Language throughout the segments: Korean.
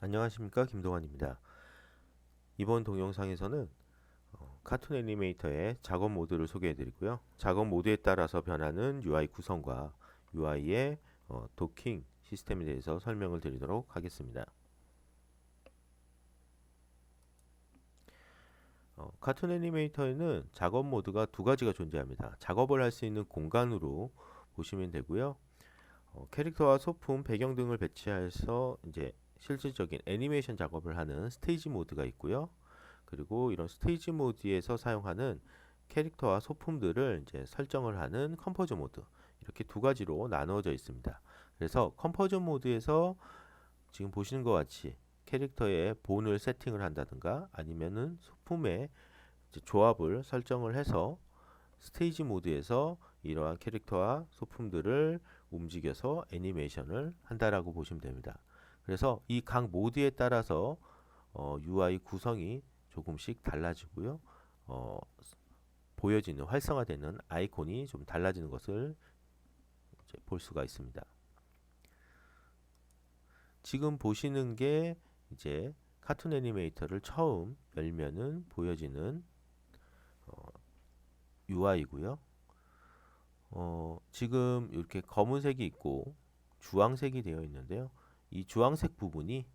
안녕하십니까 김동환입니다. 이번 동영상에서는 어, 카툰 애니메이터의 작업 모드를 소개해 드리고요. 작업 모드에 따라서 변하는 UI 구성과 UI의 어, 도킹 시스템에 대해서 설명을 드리도록 하겠습니다. 어, 카툰 애니메이터에는 작업 모드가 두 가지가 존재합니다. 작업을 할 수 있는 공간으로 보시면 되고요. 어, 캐릭터와 소품, 배경 등을 배치해서 이제 실질적인 애니메이션 작업을 하는 스테이지 모드가 있고요. 그리고 이런 스테이지 모드에서 사용하는 캐릭터와 소품들을 이제 설정을 하는 컴포즈 모드 이렇게 두 가지로 나누어져 있습니다. 그래서 컴포즈 모드에서 지금 보시는 것 같이 캐릭터의 본을 세팅을 한다든가 아니면은 소품의 조합을 설정을 해서 스테이지 모드에서 이러한 캐릭터와 소품들을 움직여서 애니메이션을 한다라고 보시면 됩니다. 그래서 이 각 모드에 따라서 어, UI 구성이 조금씩 달라지고요. 어, 보여지는 활성화되는 아이콘이 좀 달라지는 것을 볼 수가 있습니다. 지금 보시는 게 이제 카툰 애니메이터를 처음 열면은 보여지는 어, UI고요. 어, 지금 이렇게 검은색이 있고 주황색이 되어 있는데요. 이 주황색 부분이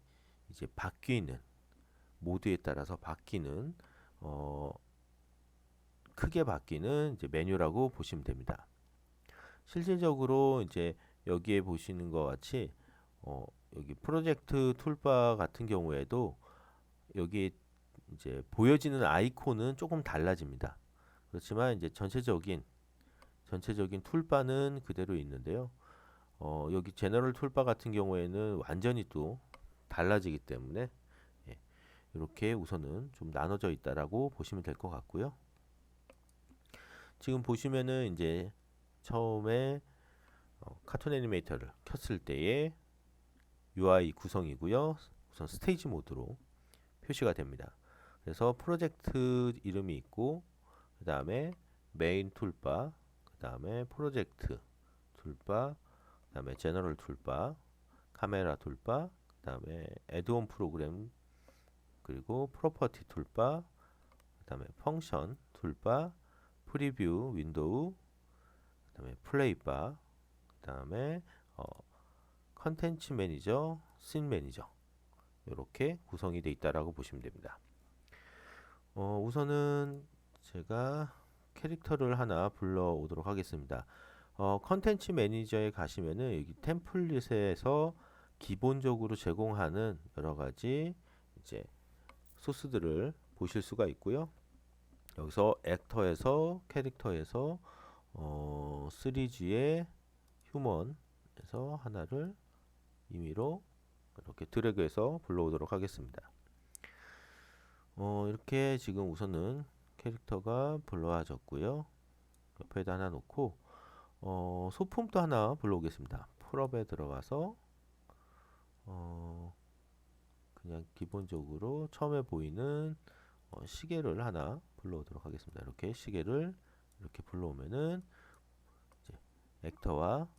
이제 바뀌는 모드에 따라서 바뀌는 어, 크게 바뀌는 이제 메뉴라고 보시면 됩니다. 실질적으로 이제 여기에 보시는 것 같이 어, 여기 프로젝트 툴바 같은 경우에도 여기 이제 보여지는 아이콘은 조금 달라집니다. 그렇지만 이제 전체적인 전체적인 툴바는 그대로 있는데요. 어, 여기 제너럴 툴바 같은 경우에는 완전히 또 달라지기 때문에 예, 이렇게 우선은 좀 나눠져 있다라고 보시면 될 것 같고요. 지금 보시면은 이제 처음에 어, 카툰 애니메이터를 켰을 때의 UI 구성이고요. 우선 스테이지 모드로 표시가 됩니다. 그래서 프로젝트 이름이 있고 그 다음에 메인 툴바 그 다음에 프로젝트 툴바 그 다음에 제너럴 툴바 카메라 툴바 그 다음에 애드온 프로그램 그리고 프로퍼티 툴바 그 다음에 펑션 툴바 프리뷰 윈도우 그 다음에 플레이바 그 다음에 어, 컨텐츠 매니저 씬 매니저 이렇게 구성이 되어 있다라고 보시면 됩니다. 어, 우선은 제가 캐릭터를 하나 불러오도록 하겠습니다. 어, 컨텐츠 매니저에 가시면은 여기 템플릿에서 기본적으로 제공하는 여러 가지 이제 소스들을 보실 수가 있고요. 여기서 액터에서 캐릭터에서 어, 3G의 휴먼에서 하나를 임의로 이렇게 드래그해서 불러오도록 하겠습니다. 어, 이렇게 지금 우선은 캐릭터가 불러와졌고요. 옆에다 하나 놓고 어, 소품도 하나 불러오겠습니다. 풀업에 들어가서 어, 그냥 기본적으로 처음에 보이는 어, 시계를 하나 불러오도록 하겠습니다. 이렇게 시계를 이렇게 불러오면은 이제 액터와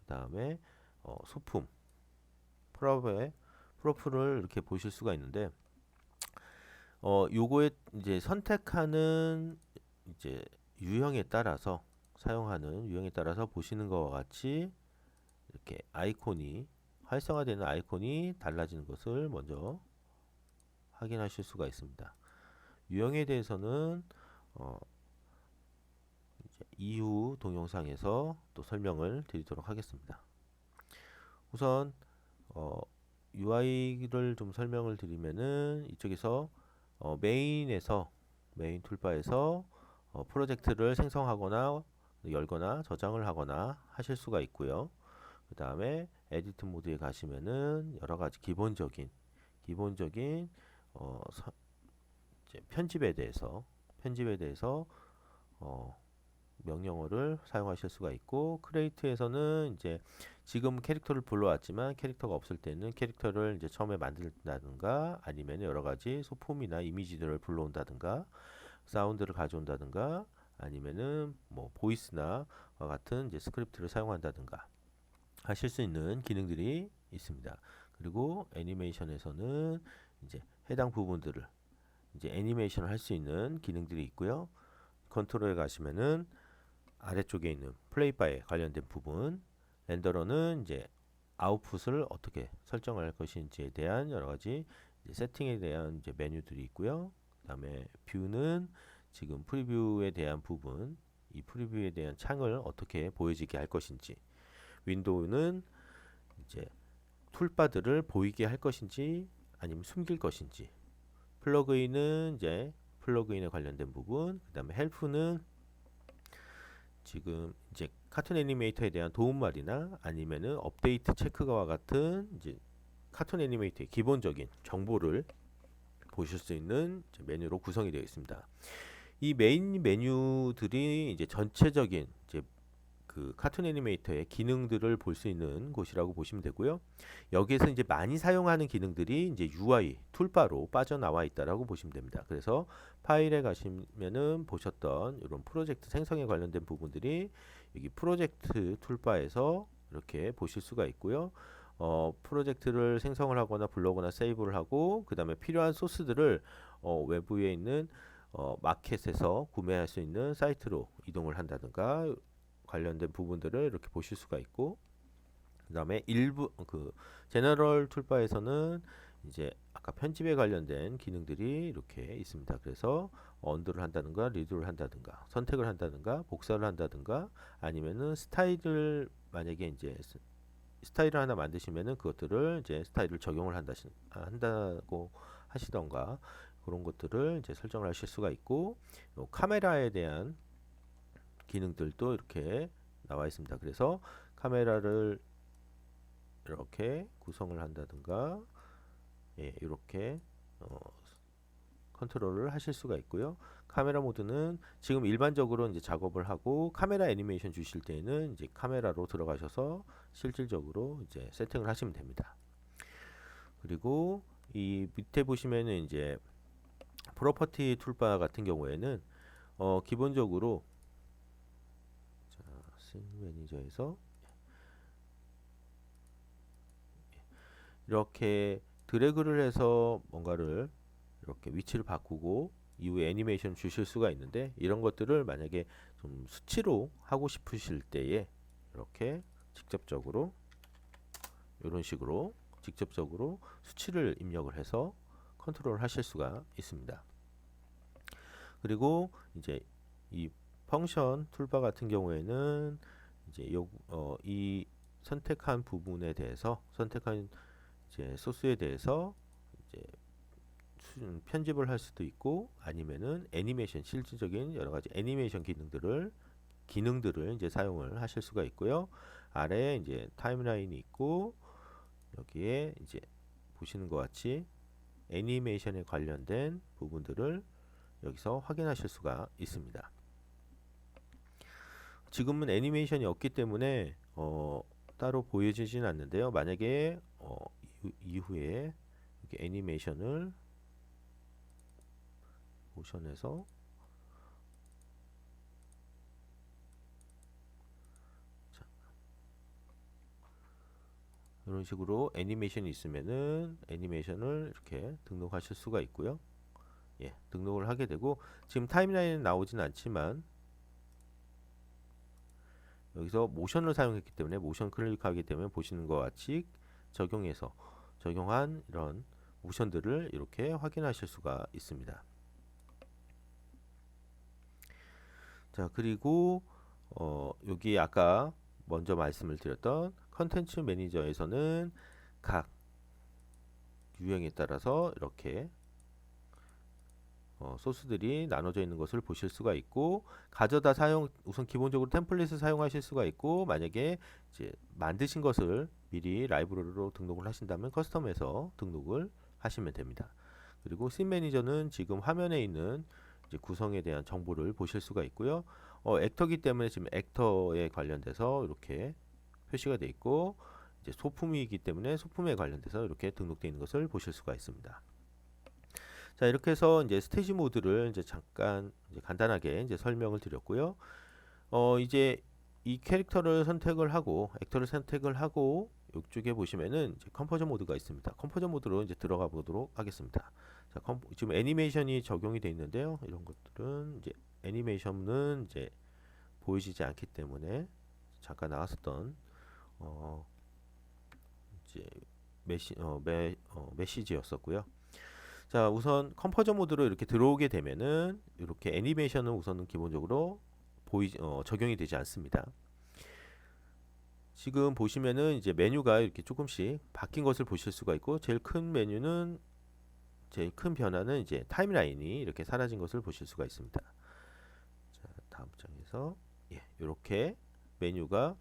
그 다음에 어, 소품 프로프의 프로프를 이렇게 보실 수가 있는데 어 요거에 이제 선택하는 이제 유형에 따라서 사용하는 유형에 따라서 보시는 것과 같이 이렇게 아이콘이 활성화되는 아이콘이 달라지는 것을 먼저 확인하실 수가 있습니다. 유형에 대해서는 어 이후 동영상에서 또 설명을 드리도록 하겠습니다. 우선 어 UI를 좀 설명을 드리면은 이쪽에서 어 메인에서 메인 툴바에서 어 프로젝트를 생성하거나 열거나 저장을 하거나 하실 수가 있고요. 그 다음에 에디트 모드에 가시면은 여러 가지 기본적인 기본적인 어 서, 편집에 대해서 편집에 대해서 어 명령어를 사용하실 수가 있고 크레이트에서는 이제 지금 캐릭터를 불러왔지만 캐릭터가 없을 때는 캐릭터를 이제 처음에 만든다든가 아니면 여러 가지 소품이나 이미지들을 불러온다든가 사운드를 가져온다든가 아니면은 뭐 보이스나 같은 이제 스크립트를 사용한다든가 하실 수 있는 기능들이 있습니다. 그리고 애니메이션에서는 이제 해당 부분들을 이제 애니메이션을 할 수 있는 기능들이 있고요. 컨트롤에 가시면은 아래쪽에 있는 플레이 바에 관련된 부분, 렌더러는 이제 아웃풋을 어떻게 설정할 것인지에 대한 여러 가지 세팅에 대한 이제 메뉴들이 있고요. 그다음에 뷰는 지금 프리뷰에 대한 부분, 이 프리뷰에 대한 창을 어떻게 보여지게 할 것인지, 윈도우는 이제 툴바들을 보이게 할 것인지 아니면 숨길 것인지, 플러그인은 이제 플러그인에 관련된 부분, 그 다음에 헬프는 지금 이제 카툰 애니메이터에 대한 도움말이나 아니면은 업데이트 체크와 같은 이제 카툰 애니메이터의 기본적인 정보를 보실 수 있는 메뉴로 구성이 되어 있습니다. 이 메인 메뉴들이 이제 전체적인 이제 그 카툰 애니메이터의 기능들을 볼 수 있는 곳이라고 보시면 되고요. 여기에서 이제 많이 사용하는 기능들이 이제 UI 툴바로 빠져나와 있다라고 보시면 됩니다. 그래서 파일에 가시면은 보셨던 이런 프로젝트 생성에 관련된 부분들이 여기 프로젝트 툴바에서 이렇게 보실 수가 있고요. 어, 프로젝트를 생성을 하거나 불러거나 세이브를 하고 그 다음에 필요한 소스들을 어, 외부에 있는 어, 마켓에서 구매할 수 있는 사이트로 이동을 한다든가 관련된 부분들을 이렇게 보실 수가 있고 그 다음에 일부 그 제너럴 툴바에서는 이제 아까 편집에 관련된 기능들이 이렇게 있습니다. 그래서 언더를 한다든가 리드를 한다든가 선택을 한다든가 복사를 한다든가 아니면은 스타일을 만약에 이제 스- 스타일을 하나 만드시면은 그것들을 이제 스타일을 적용을 한다 한다고 하시던가 그런 것들을 이제 설정을 하실 수가 있고 요 카메라에 대한 기능들도 이렇게 나와 있습니다. 그래서 카메라를 이렇게 구성을 한다든가 예, 이렇게 어, 컨트롤을 하실 수가 있고요. 카메라 모드는 지금 일반적으로 이제 작업을 하고 카메라 애니메이션 주실 때에는 이제 카메라로 들어가셔서 실질적으로 이제 세팅을 하시면 됩니다. 그리고 이 밑에 보시면은 이제 프로퍼티 툴바 같은 경우에는 어, 기본적으로 자, 씬 매니저에서 이렇게 드래그를 해서 뭔가를 이렇게 위치를 바꾸고 이후에 애니메이션 주실 수가 있는데 이런 것들을 만약에 좀 수치로 하고 싶으실 때에 이렇게 직접적으로 이런 식으로 직접적으로 수치를 입력을 해서 컨트롤 하실 수가 있습니다. 그리고 이제 이 펑션 툴바 같은 경우에는 이제 요, 어, 이 선택한 부분에 대해서 선택한 이제 소스에 대해서 이제 수- 편집을 할 수도 있고 아니면은 애니메이션 실질적인 여러 가지 애니메이션 기능들을 기능들을 이제 사용을 하실 수가 있고요. 아래에 이제 타임라인이 있고 여기에 이제 보시는 것 같이 애니메이션에 관련된 부분들을 여기서 확인하실 수가 있습니다. 지금은 애니메이션이 없기 때문에 어, 따로 보여지진 않는데요. 만약에 어, 이후- 이후에 애니메이션을 모션에서 이런 식으로 애니메이션이 있으면은 애니메이션을 이렇게 등록하실 수가 있고요. 예, 등록을 하게 되고 지금 타임라인에 나오진 않지만 여기서 모션을 사용했기 때문에 모션 클릭하기 때문에 보시는 것 같이 적용해서 적용한 이런 모션들을 이렇게 확인하실 수가 있습니다. 자, 그리고 어, 여기 아까 먼저 말씀을 드렸던 컨텐츠 매니저에서는 각 유형에 따라서 이렇게 어, 소스들이 나눠져 있는 것을 보실 수가 있고 가져다 사용 우선 기본적으로 템플릿을 사용하실 수가 있고 만약에 이제 만드신 것을 미리 라이브러리로 등록을 하신다면 커스텀에서 등록을 하시면 됩니다. 그리고 씬 매니저는 지금 화면에 있는 구성에 대한 정보를 보실 수가 있고요. 어, 액터기 때문에 지금 액터에 관련돼서 이렇게 표시가 되어 있고 이제 소품이기 때문에 소품에 관련돼서 이렇게 등록되어 있는 것을 보실 수가 있습니다. 자 이렇게 해서 이제 스테이지 모드를 이제 잠깐 이제 간단하게 이제 설명을 드렸고요. 어 이제 이 캐릭터를 선택을 하고 액터를 선택을 하고 이쪽에 보시면은 이제 컴포저 모드가 있습니다. 컴포저 모드로 이제 들어가 보도록 하겠습니다. 자, 컴, 지금 애니메이션이 적용이 되어 있는데요. 이런 것들은 이제 애니메이션은 이제 보이지지 않기 때문에 잠깐 나왔었던 어 이제 메시 어, 메, 어, 메시지였었고요. 자, 우선 컴포저 모드로 이렇게 들어오게 되면은 이렇게 애니메이션은 우선은 기본적으로 보이 어, 적용이 되지 않습니다. 지금 보시면은 이제 메뉴가 이렇게 조금씩 바뀐 것을 보실 수가 있고 제일 큰 메뉴는 제일 큰 변화는 이제 타임라인이 이렇게 사라진 것을 보실 수가 있습니다. 자, 다음 장에서 예, 이렇게 메뉴가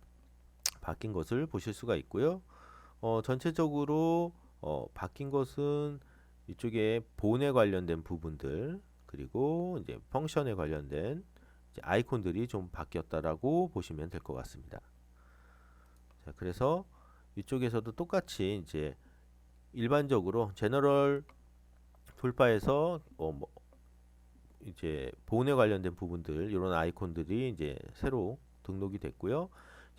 바뀐 것을 보실 수가 있고요. 어, 전체적으로 어, 바뀐 것은 이쪽에 본에 관련된 부분들 그리고 이제 펑션에 관련된 아이콘들이 좀 바뀌었다라고 보시면 될 것 같습니다. 자, 그래서 이쪽에서도 똑같이 이제 일반적으로 제너럴 돌파에서 어, 뭐 이제 본에 관련된 부분들 이런 아이콘들이 이제 새로 등록이 됐고요.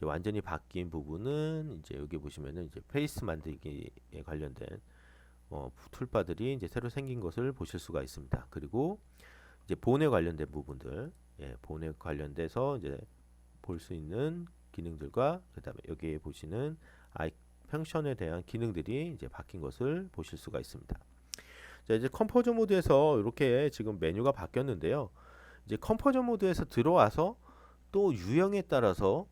완전히 바뀐 부분은 이제 여기 보시면은 이제 페이스 만들기에 관련된 어, 툴바들이 이제 새로 생긴 것을 보실 수가 있습니다. 그리고 이제 본에 관련된 부분들, 예, 본에 관련돼서 이제 볼 수 있는 기능들과 그다음에 여기에 보시는 아이 펑션에 대한 기능들이 이제 바뀐 것을 보실 수가 있습니다. 자, 이제 컴포저 모드에서 이렇게 지금 메뉴가 바뀌었는데요. 이제 컴포저 모드에서 들어와서 또 유형에 따라서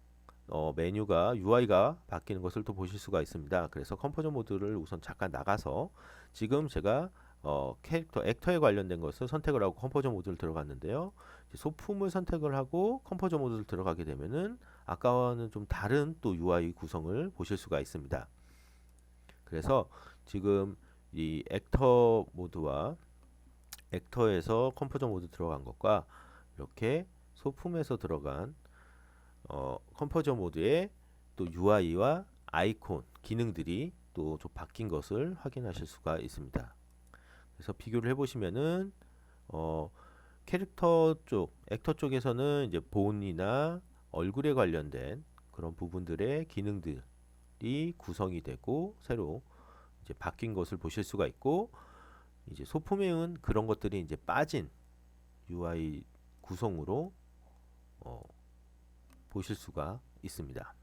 어, 메뉴가 UI가 바뀌는 것을 또 보실 수가 있습니다. 그래서 컴포저 모드를 우선 잠깐 나가서 지금 제가 어, 캐릭터 액터에 관련된 것을 선택을 하고 컴포저 모드를 들어갔는데요. 소품을 선택을 하고 컴포저 모드를 들어가게 되면은 아까와는 좀 다른 또 UI 구성을 보실 수가 있습니다. 그래서 지금 이 액터 모드와 액터에서 컴포저 모드 들어간 것과 이렇게 소품에서 들어간 어, 컴포저 모드의 또 UI와 아이콘 기능들이 또 좀 바뀐 것을 확인하실 수가 있습니다. 그래서 비교를 해보시면은 어, 캐릭터 쪽, 액터 쪽에서는 이제 본이나 얼굴에 관련된 그런 부분들의 기능들이 구성이 되고 새로 이제 바뀐 것을 보실 수가 있고 이제 소품에는 그런 것들이 이제 빠진 UI 구성으로 어, 보실 수가 있습니다.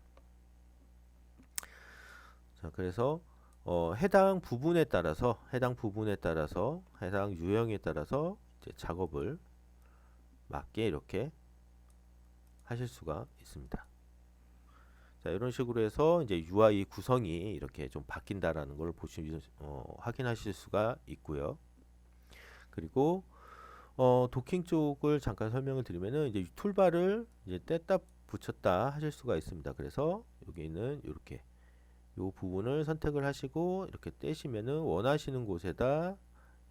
자, 그래서 어, 해당 부분에 따라서 해당 부분에 따라서 해당 유형에 따라서 작업을 맞게 이렇게 하실 수가 있습니다. 자, 이런 식으로 해서 이제 UI 구성이 이렇게 좀 바뀐다라는 걸 보시 어, 확인하실 수가 있고요. 그리고 어, 도킹 쪽을 잠깐 설명을 드리면은 이제 툴바를 이제 뗐다 붙였다 하실 수가 있습니다. 그래서 여기는 이렇게 요 부분을 선택을 하시고 이렇게 떼시면은 원하시는 곳에다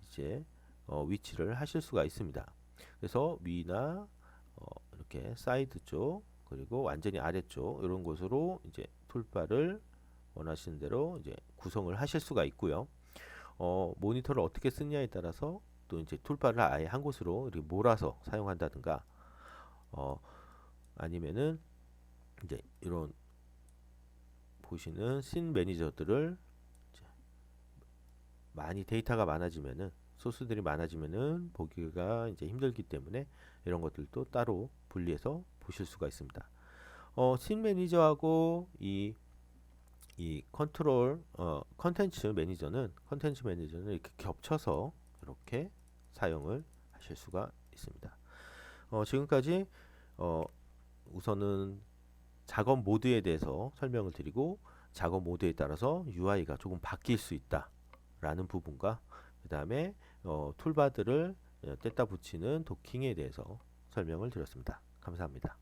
이제 어, 위치를 하실 수가 있습니다. 그래서 위나 어, 이렇게 사이드 쪽 그리고 완전히 아래쪽 이런 곳으로 이제 툴바를 원하시는 대로 이제 구성을 하실 수가 있고요. 어, 모니터를 어떻게 쓰냐에 따라서 또 이제 툴바를 아예 한 곳으로 이렇게 몰아서 사용한다든가 어, 아니면은 이제 이런 보시는 씬 매니저들을 많이 데이터가 많아지면은 소스들이 많아지면은 보기가 이제 힘들기 때문에 이런 것들도 따로 분리해서 보실 수가 있습니다. 어, 씬 매니저하고 이, 이 컨트롤, 어, 컨텐츠 매니저는, 컨텐츠 매니저는 이렇게 겹쳐서 이렇게 사용을 하실 수가 있습니다. 어, 지금까지, 어, 우선은 작업 모드에 대해서 설명을 드리고, 작업 모드에 따라서 UI가 조금 바뀔 수 있다. 라는 부분과, 그 다음에, 어, 툴바들을 뗐다 붙이는 도킹에 대해서 설명을 드렸습니다. 감사합니다.